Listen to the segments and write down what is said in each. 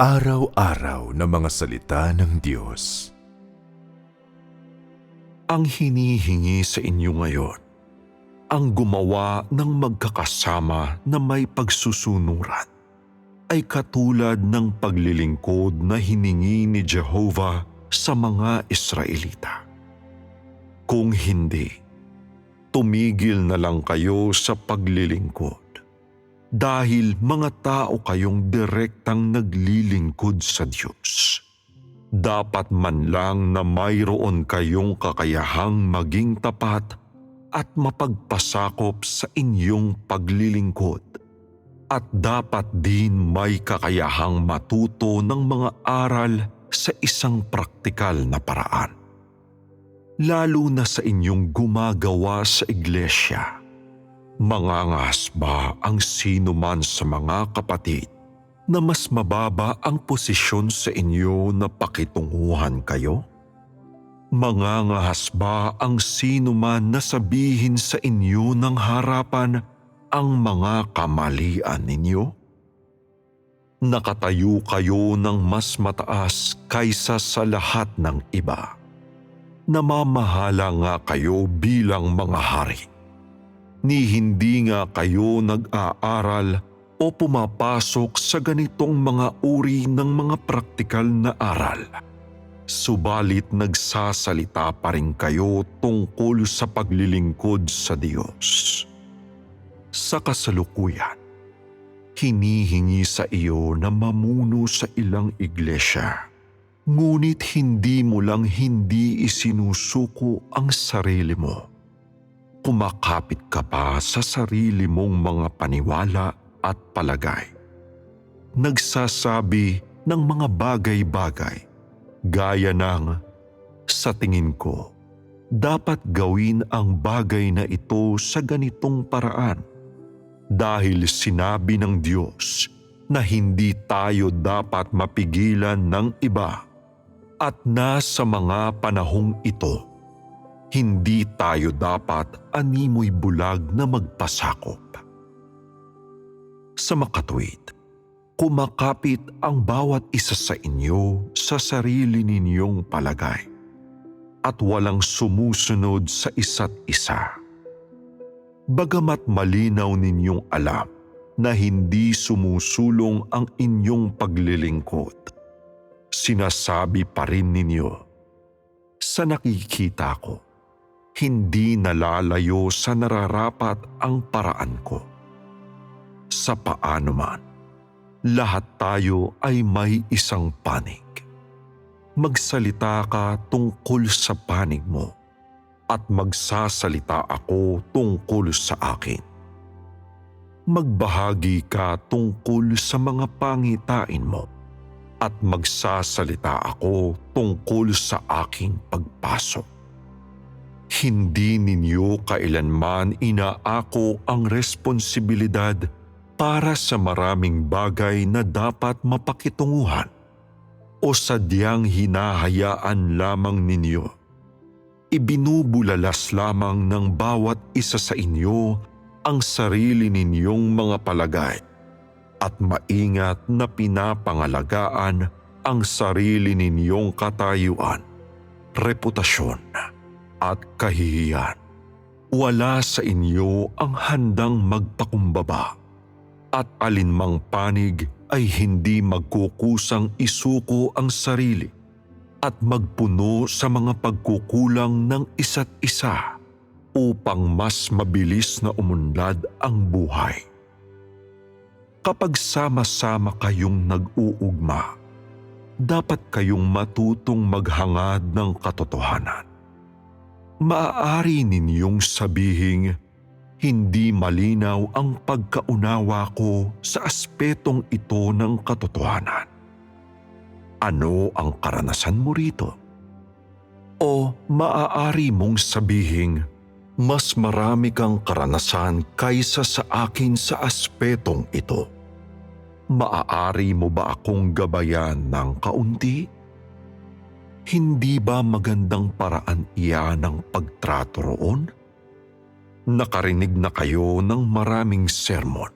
Araw-araw na mga salita ng Diyos. Ang hinihingi sa inyo ngayon, ang gumawa ng magkakasama na may pagsusunuran, ay katulad ng paglilingkod na hiningi ni Jehovah sa mga Israelita. Kung hindi, tumigil na lang kayo sa paglilingkod dahil mga tao kayong direktang naglilingkod sa Diyos. Dapat man lang na mayroon kayong kakayahang maging tapat at mapagpasakop sa inyong paglilingkod. At dapat din may kakayahang matuto ng mga aral sa isang praktikal na paraan. Lalo na sa inyong gumagawa sa iglesia Mangangas ba ang sino man sa mga kapatid na mas mababa ang posisyon sa inyo na pakitunguhan kayo? Mangangahas ba ang sino man na sabihin sa inyo ng harapan ang mga kamalian ninyo? Nakatayo kayo ng mas mataas kaysa sa lahat ng iba. Namamahala nga kayo bilang mga hari ni hindi nga kayo nag-aaral o pumapasok sa ganitong mga uri ng mga praktikal na aral. Subalit nagsasalita pa rin kayo tungkol sa paglilingkod sa Diyos. Sa kasalukuyan, hinihingi sa iyo na mamuno sa ilang iglesia. Ngunit hindi mo lang hindi isinusuko ang sarili mo kumakapit ka pa sa sarili mong mga paniwala at palagay. Nagsasabi ng mga bagay-bagay gaya ng sa tingin ko, dapat gawin ang bagay na ito sa ganitong paraan dahil sinabi ng Diyos na hindi tayo dapat mapigilan ng iba at nasa mga panahong ito hindi tayo dapat animoy bulag na magpasakop. Sa makatwid, kumakapit ang bawat isa sa inyo sa sarili ninyong palagay at walang sumusunod sa isa't isa. Bagamat malinaw ninyong alam na hindi sumusulong ang inyong paglilingkod, sinasabi pa rin ninyo, sa nakikita ko, hindi nalalayo sa nararapat ang paraan ko. Sa paano man, lahat tayo ay may isang panig. Magsalita ka tungkol sa panig mo at magsasalita ako tungkol sa akin. Magbahagi ka tungkol sa mga pangitain mo at magsasalita ako tungkol sa aking pagpasok hindi ninyo kailanman inaako ang responsibilidad para sa maraming bagay na dapat mapakitunguhan o sadyang hinahayaan lamang ninyo. Ibinubulalas lamang ng bawat isa sa inyo ang sarili ninyong mga palagay at maingat na pinapangalagaan ang sarili ninyong katayuan, reputasyon at kahihiyan. Wala sa inyo ang handang magpakumbaba at alinmang panig ay hindi magkukusang isuko ang sarili at magpuno sa mga pagkukulang ng isa't isa upang mas mabilis na umunlad ang buhay. Kapag sama-sama kayong nag-uugma, dapat kayong matutong maghangad ng katotohanan maaari ninyong sabihing hindi malinaw ang pagkaunawa ko sa aspetong ito ng katotohanan. Ano ang karanasan mo rito? O maaari mong sabihing mas marami kang karanasan kaysa sa akin sa aspetong ito. Maaari mo ba akong gabayan ng kaunti? Hindi ba magandang paraan iyan ng pagtrato roon? Nakarinig na kayo ng maraming sermon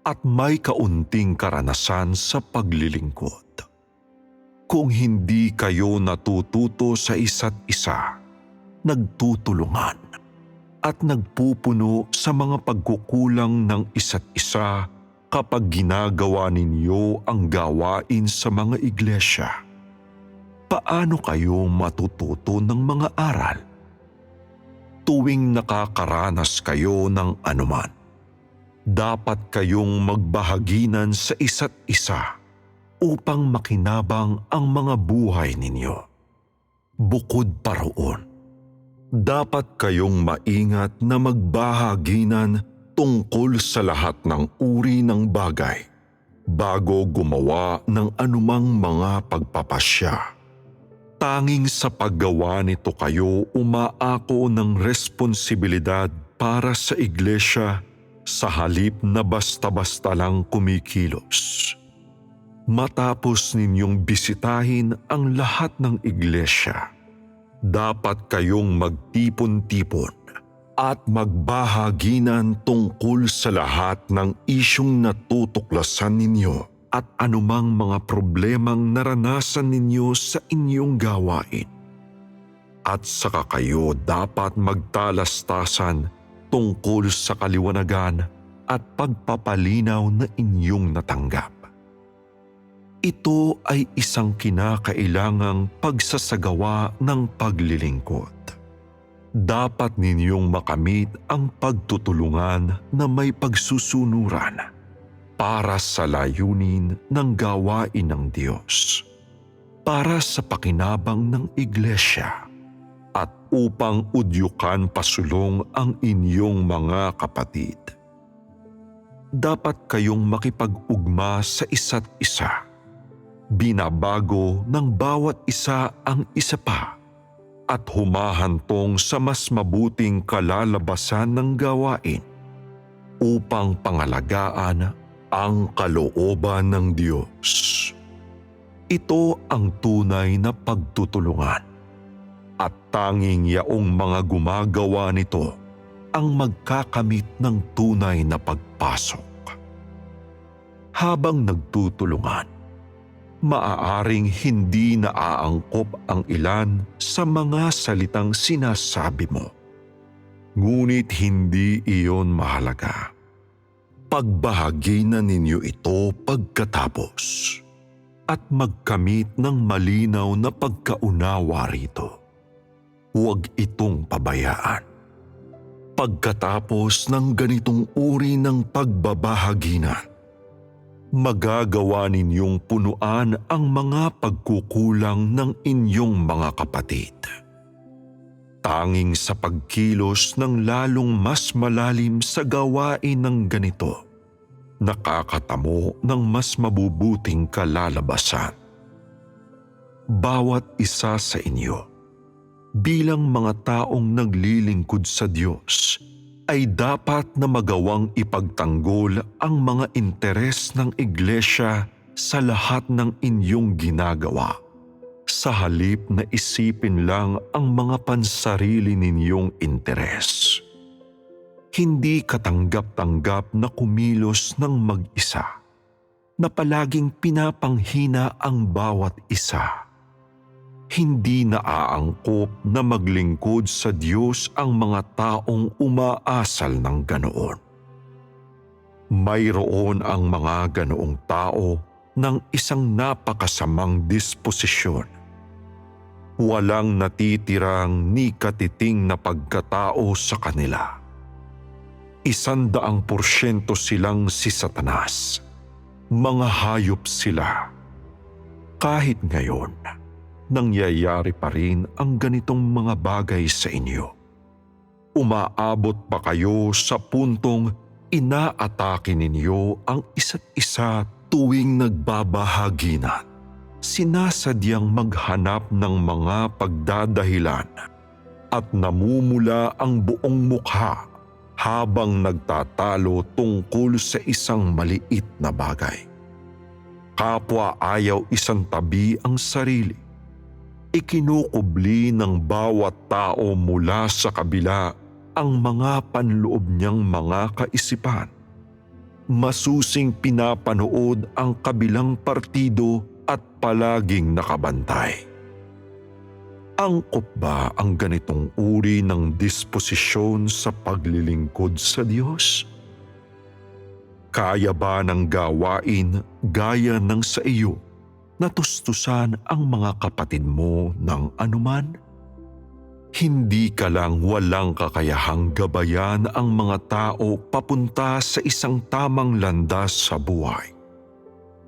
at may kaunting karanasan sa paglilingkod. Kung hindi kayo natututo sa isa't isa, nagtutulungan at nagpupuno sa mga pagkukulang ng isa't isa kapag ginagawa ninyo ang gawain sa mga iglesia. Paano kayo matututo ng mga aral? Tuwing nakakaranas kayo ng anuman, dapat kayong magbahaginan sa isa't isa upang makinabang ang mga buhay ninyo. Bukod pa roon, dapat kayong maingat na magbahaginan tungkol sa lahat ng uri ng bagay bago gumawa ng anumang mga pagpapasya. Tanging sa paggawa nito kayo umaako ng responsibilidad para sa iglesia sa halip na basta-basta lang kumikilos. Matapos ninyong bisitahin ang lahat ng iglesia, dapat kayong magtipon-tipon at magbahaginan tungkol sa lahat ng isyong natutuklasan ninyo at anumang mga problemang naranasan ninyo sa inyong gawain. At saka kayo dapat magtalastasan tungkol sa kaliwanagan at pagpapalinaw na inyong natanggap. Ito ay isang kinakailangang pagsasagawa ng paglilingkod. Dapat ninyong makamit ang pagtutulungan na may pagsusunuran para sa layunin ng gawain ng Diyos, para sa pakinabang ng Iglesia, at upang udyukan pasulong ang inyong mga kapatid. Dapat kayong makipag-ugma sa isa't isa. Binabago ng bawat isa ang isa pa at humahantong sa mas mabuting kalalabasan ng gawain upang pangalagaan ang kalooban ng Diyos. Ito ang tunay na pagtutulungan at tanging yaong mga gumagawa nito ang magkakamit ng tunay na pagpasok. Habang nagtutulungan, maaaring hindi naaangkop ang ilan sa mga salitang sinasabi mo. Ngunit hindi iyon mahalaga pagbahagi na ninyo ito pagkatapos at magkamit ng malinaw na pagkaunawa rito. Huwag itong pabayaan. Pagkatapos ng ganitong uri ng pagbabahaginan, magagawa ninyong punuan ang mga pagkukulang ng inyong mga kapatid. Tanging sa pagkilos ng lalong mas malalim sa gawain ng ganito, nakakatamo ng mas mabubuting kalalabasan. Bawat isa sa inyo, bilang mga taong naglilingkod sa Diyos, ay dapat na magawang ipagtanggol ang mga interes ng Iglesia sa lahat ng inyong ginagawa sa halip na isipin lang ang mga pansarili ninyong interes. Hindi katanggap-tanggap na kumilos ng mag-isa, na palaging pinapanghina ang bawat isa. Hindi naaangkop na maglingkod sa Diyos ang mga taong umaasal ng ganoon. Mayroon ang mga ganoong tao ng isang napakasamang disposisyon walang natitirang ni katiting na pagkatao sa kanila. Isandaang porsyento silang si Satanas. Mga hayop sila. Kahit ngayon, nangyayari pa rin ang ganitong mga bagay sa inyo. Umaabot pa kayo sa puntong inaatake ninyo ang isa't isa tuwing nagbabahaginan sinasadyang maghanap ng mga pagdadahilan at namumula ang buong mukha habang nagtatalo tungkol sa isang maliit na bagay. Kapwa ayaw isang tabi ang sarili. Ikinukubli ng bawat tao mula sa kabila ang mga panloob niyang mga kaisipan. masusing pinapanood ang kabilang partido at palaging nakabantay. Angkop ba ang ganitong uri ng disposisyon sa paglilingkod sa Diyos? Kaya ba ng gawain gaya ng sa iyo natustusan ang mga kapatid mo ng anuman? Hindi ka lang walang kakayahang gabayan ang mga tao papunta sa isang tamang landas sa buhay.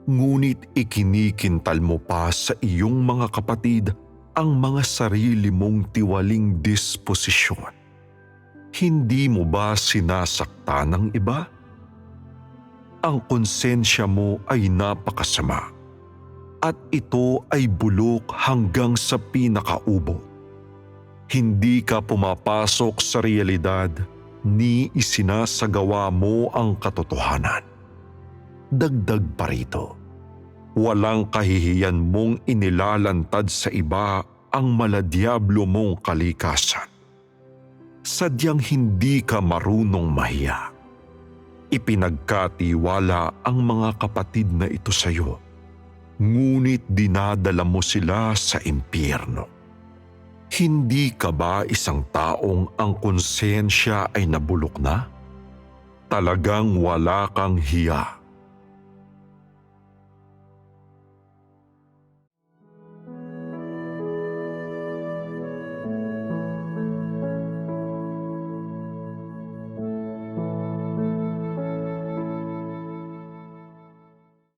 Ngunit ikinikintal mo pa sa iyong mga kapatid ang mga sarili mong tiwaling disposisyon. Hindi mo ba sinasakta ng iba? Ang konsensya mo ay napakasama at ito ay bulok hanggang sa pinakaubo. Hindi ka pumapasok sa realidad ni isinasagawa mo ang katotohanan. Dagdag pa rito, walang kahihiyan mong inilalantad sa iba ang maladiablo mong kalikasan. Sadyang hindi ka marunong mahiya. Ipinagkatiwala ang mga kapatid na ito sa iyo ngunit dinadala mo sila sa impyerno. Hindi ka ba isang taong ang konsensya ay nabulok na? Talagang wala kang hiya